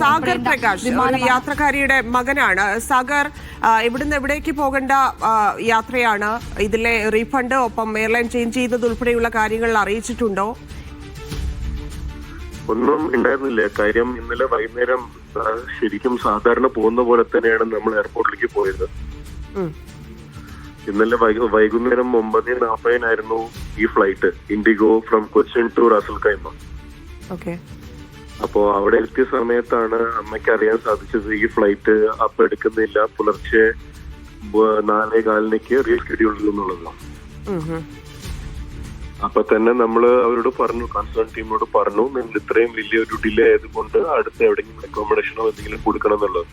സാഗർ പ്രകാശ് ഒരു. യാത്രക്കാരിയുടെ മകനാണ്. സാഗർ ഇവിടുന്ന് എവിടേക്ക് പോകേണ്ട യാത്രയാണ്? ഇതിലെ റീഫണ്ട് ഒപ്പം എയർലൈൻ ചേഞ്ച് ചെയ്തത് ഉൾപ്പെടെയുള്ള കാര്യങ്ങൾ അറിയിച്ചിട്ടുണ്ടോ? ഒന്നും ഉണ്ടായിരുന്നില്ല. കാര്യം ഇന്നലെ വൈകുന്നേരം ശരിക്കും സാധാരണ പോകുന്ന പോലെ തന്നെയാണ് നമ്മൾ എയർപോർട്ടിലേക്ക് പോയത്. ഇന്നലെ വൈകുന്നേരം ഒമ്പത് നാൽപ്പതിനായിരുന്നു ഈ flight. IndiGo from Cochin to Ras al Khaimah okay. അപ്പോ അവിടെ എത്തിയ സമയത്താണ് അമ്മയ്ക്ക് അറിയാൻ സാധിച്ചത് ഈ ഫ്ലൈറ്റ് അപ്പൊ എടുക്കുന്നില്ല. പുലർച്ചെ നാലേ കാലിനേക്ക് റീഷെഡ്യൂൾ എന്നുള്ളതാണ്. അപ്പൊ തന്നെ നമ്മൾ അവരോട് പറഞ്ഞു കൺസേൺ ടീമിനോട് പറഞ്ഞു നിങ്ങൾ ഇത്രയും വലിയൊരു ഡിലേ ആയതുകൊണ്ട് അടുത്ത എവിടെയെങ്കിലും അക്കോമഡേഷനോ എന്തെങ്കിലും കൊടുക്കണം എന്നുള്ളത്.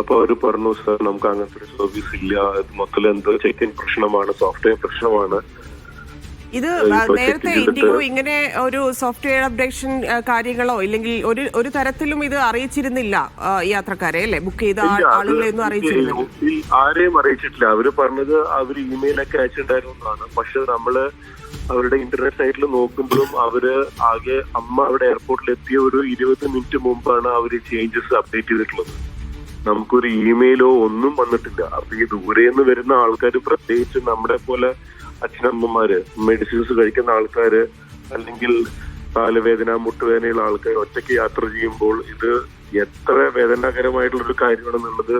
അപ്പൊ അവർ പറഞ്ഞു സാർ നമുക്ക് അങ്ങനത്തെ ഒരു സർവീസ് ഇല്ല. ഇത് മൊത്തം എന്തോ ചെക്ക് ഇൻ പ്രശ്നമാണ് സോഫ്റ്റ്വെയർ പ്രശ്നമാണ്. ഇത് നേരത്തെ ഇൻഡിഗോ ഇങ്ങനെ ഒരു സോഫ്റ്റ്വെയർ അപ്ഡേഷൻ കാര്യങ്ങളോ ഇല്ലെങ്കിൽ ഒരു ഒരു തരത്തിലും ഇത് അറിയിച്ചിരുന്നില്ല യാത്രക്കാരെ അല്ലെ? ബുക്ക് ചെയ്ത ആളുകളെ ഒന്നും അറിയിച്ചിരുന്നില്ല. ആരെയും അറിയിച്ചിട്ടില്ല. അവർ പറഞ്ഞത് അവർ ഇമെയിലൊക്കെ അയച്ചിട്ടുണ്ടായിരുന്നു എന്നാണ് പക്ഷെ നമ്മൾ അവരുടെ ഇന്റർനെറ്റ് സൈറ്റിൽ നോക്കുമ്പോഴും അവർ ആകെ അമ്മ അവിടെ എയർപോർട്ടിൽ എത്തിയ ഒരു ഇരുപത് മിനിറ്റ് മുമ്പാണ് അവർ ചേഞ്ചസ് അപ്ഡേറ്റ് ചെയ്തിട്ടുള്ളത്. നമുക്കൊരു ഇമെയിലോ ഒന്നും വന്നിട്ടില്ല. അപ്പൊ ഈ ദൂരെ നിന്ന് വരുന്ന ആൾക്കാർ പ്രത്യേകിച്ച് നമ്മുടെ പോലെ അച്ഛനമ്മമാര് മെഡിസിൻസ് കഴിക്കുന്ന ആൾക്കാര് അല്ലെങ്കിൽ കാലുവേദന മുട്ടുവേദനയുള്ള ആൾക്കാർ ഒറ്റയ്ക്ക് യാത്ര ചെയ്യുമ്പോൾ ഇത് എത്ര വേദനാകരമായിട്ടുള്ള ഒരു കാര്യമാണെന്നുള്ളത്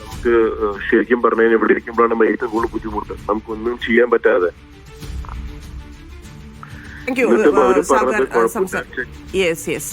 നമുക്ക് ശരിക്കും പറഞ്ഞു കഴിഞ്ഞാൽ ഇവിടെ ഇരിക്കുമ്പോഴാണ് ഏറ്റവും കൂടുതൽ ബുദ്ധിമുട്ട്. നമുക്കൊന്നും ചെയ്യാൻ പറ്റാതെ. Yes yes.